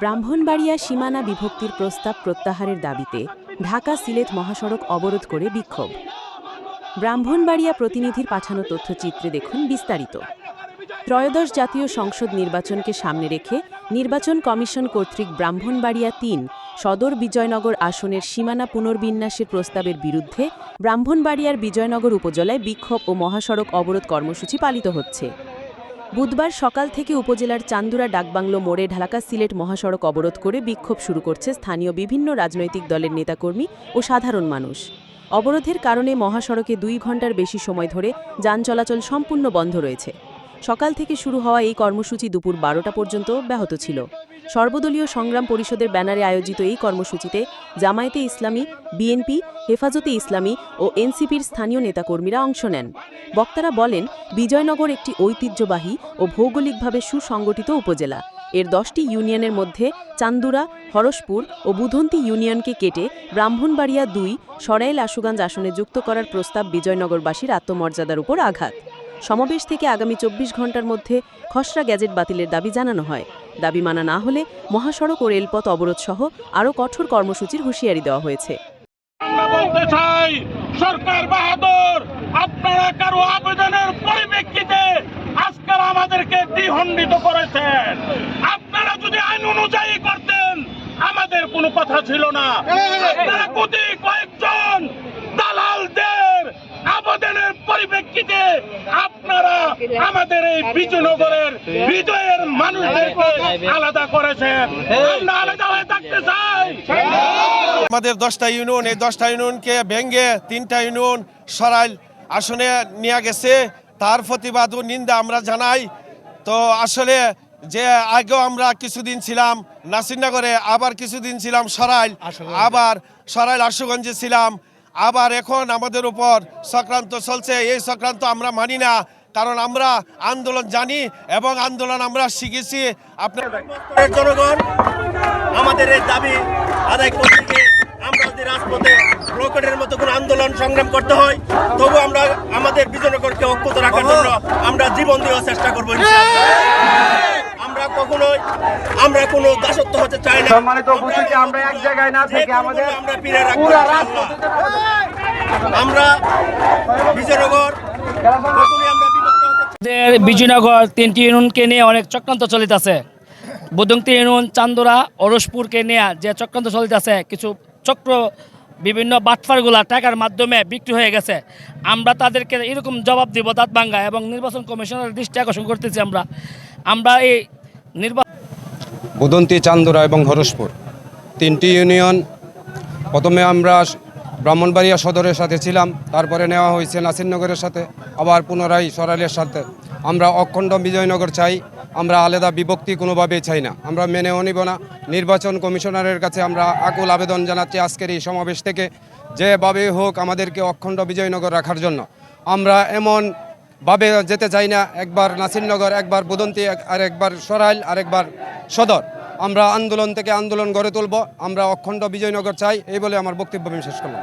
ব্রাহ্মণবাড়িয়া সীমানা বিভক্তির প্রস্তাব প্রত্যাহারের দাবিতে ঢাকা সিলেট মহাসড়ক অবরোধ করে বিক্ষোভ। ব্রাহ্মণবাড়িয়া প্রতিনিধির পাঠানো তথ্যচিত্রে দেখুন বিস্তারিত। ত্রয়োদশ জাতীয় সংসদ নির্বাচনকে সামনে রেখে নির্বাচন কমিশন কর্তৃক ব্রাহ্মণবাড়িয়া তিন সদর বিজয়নগর আসনের সীমানা পুনর্বিন্যাসের প্রস্তাবের বিরুদ্ধে ব্রাহ্মণবাড়িয়ার বিজয়নগর উপজেলায় বিক্ষোভ ও মহাসড়ক অবরোধ কর্মসূচি পালিত হচ্ছে। বুধবার সকাল থেকে উপজেলার চান্দুরা ডাকবাংলো মোড়ে ঢাকা সিলেট মহাসড়ক অবরোধ করে বিক্ষোভ শুরু করছে স্থানীয় বিভিন্ন রাজনৈতিক দলের নেতাকর্মী ও সাধারণ মানুষ। অবরোধের কারণে মহাসড়কে দুই ঘণ্টার বেশি সময় ধরে যান চলাচল সম্পূর্ণ বন্ধ রয়েছে। সকাল থেকে শুরু হওয়া এই কর্মসূচি দুপুর বারোটা পর্যন্ত ব্যাহত ছিল। সর্বদলীয় সংগ্রাম পরিষদের ব্যানারে আয়োজিত এই কর্মসূচিতে জামায়াতে ইসলামী, বিএনপি, হেফাজতে ইসলামী ও এনসিপির স্থানীয় নেতাকর্মীরা অংশ নেন। বক্তারা বলেন, বিজয়নগর একটি ঐতিহ্যবাহী ও ভৌগোলিকভাবে সুসংগঠিত উপজেলা। এর দশটি ইউনিয়নের মধ্যে চান্দুরা, হরসপুর ও বুধন্তি ইউনিয়নকে কেটে ব্রাহ্মণবাড়িয়া দুই, সরাইল আশুগঞ্জ আসনে যুক্ত করার প্রস্তাব বিজয়নগরবাসীর আত্মমর্যাদার উপর আঘাত। সমাবেশ থেকে আগামী চব্বিশ ঘণ্টার মধ্যে খসড়া গ্যাজেট বাতিলের দাবি জানানো হয়। দাবি মানা না হলে মহাসড়ক ও রেলপথ অবরোধ সহ আরও কঠোর কর্মসূচির হুঁশিয়ারি দেওয়া হয়েছে। সরকার বাহাদুর, আপনারা কারও আবেদনের পরিপ্রেক্ষিতে আজকাল আমাদেরকে দ্বিখণ্ডিত করেছেন। আপনারা যদি আইন অনুযায়ী করতেন, আমাদের কোনো কথা ছিল না। কোটি কয়েকজন দালালদের আবেদনের পরিপ্রেক্ষিতে আপনারা আমাদের এই বিজয়নগরের বিজয়ের মানুষদেরকে আলাদা করেছেন আমরা আলাদা হয়ে থাকতে চাই। আমাদের দশটা ইউনিয়ন এই দশটা ইউনিয়নকে ভেঙ্গে তিনটা ইউনিয়ন সরাইল আসনে নিয়ে গেছে। তার প্রতিবাদ ও নিন্দা আমরা জানাই। তো আসলে যে আগেও আমরা কিছুদিন ছিলাম নাসিরনগরে আবার কিছুদিন ছিলাম সরাইল আবার সরাইল আশুগঞ্জে ছিলাম। আবার এখন আমাদের উপর সংক্রান্ত চলছে। এই সংক্রান্ত আমরা মানি না। কারণ আমরা আন্দোলন জানি এবং আন্দোলন আমরা শিখেছি। আপনার জনগণ আমাদের এই দাবি আদায় করতে আমরা যদি রাজপথে ব্লকেটের মতো কোনো আন্দোলন সংগ্রাম করতে হয় তবু আমরা আমাদের বিজয়নগরকে অক্ষত রাখার জন্য আমরা জীবন দেওয়ার চেষ্টা করব ইনশাআল্লাহ। আমরা কখনোই আমরা কোনো দাসত্ব হতে চাই না। সম্মানিত উপস্থিতি আমরা এক জায়গায় না থেকে আমাদের আমরা ফিরে রাখব আমরা বিজয়নগর কখনোই আমরা বিভক্ত হতে চাই না। আমাদের বিজয়নগর তিনটি ইউনিয়নকে নিয়ে অনেক চক্রান্ত চলিতেছে। বুদংতি ইউনিয়ন, চান্দুরা অরসপুরকে নিয়ে যে চক্রান্ত চলিতেছে, কিছু চক্র, বিভিন্ন বাটফারগুলা টাকার মাধ্যমে বিক্রি হয়ে গেছে। আমরা তাদেরকে এরকম জবাব দিব দাঁত ভাঙ্গা এবং নির্বাচন কমিশনের দৃষ্টি আকর্ষণ করতেছি আমরা। আমরা এই নির্বাচন বুদন্তি চান্দুরা এবং হরসপুর তিনটি ইউনিয়ন, প্রথমে আমরা ব্রাহ্মণবাড়িয়া সদরের সাথে ছিলাম, তারপরে নেওয়া হয়েছে নাসিরনগরের সাথে, আবার পুনরায় সরাইলের সাথে। আমরা অখণ্ড বিজয়নগর চাই, আমরা আলাদা বিভক্তি কোনোভাবেই চাই না। আমরা মেনেও নিব না। নির্বাচন কমিশনারের কাছে আমরা আকুল আবেদন জানাচ্ছি আজকের এই সমাবেশ থেকে, যেভাবে হোক আমাদেরকে অখণ্ড বিজয়নগর রাখার জন্য। আমরা এমন ভাবে যেতে চাই না, একবার নাসিরনগর, একবার বুদন্তি আর একবার সরাইল, আর একবার সদর। আমরা আন্দোলন থেকে আন্দোলন গড়ে তুলব। আমরা অখণ্ড বিজয়নগর চাই, এই বলে আমার বক্তব্য আমি শেষ করলাম।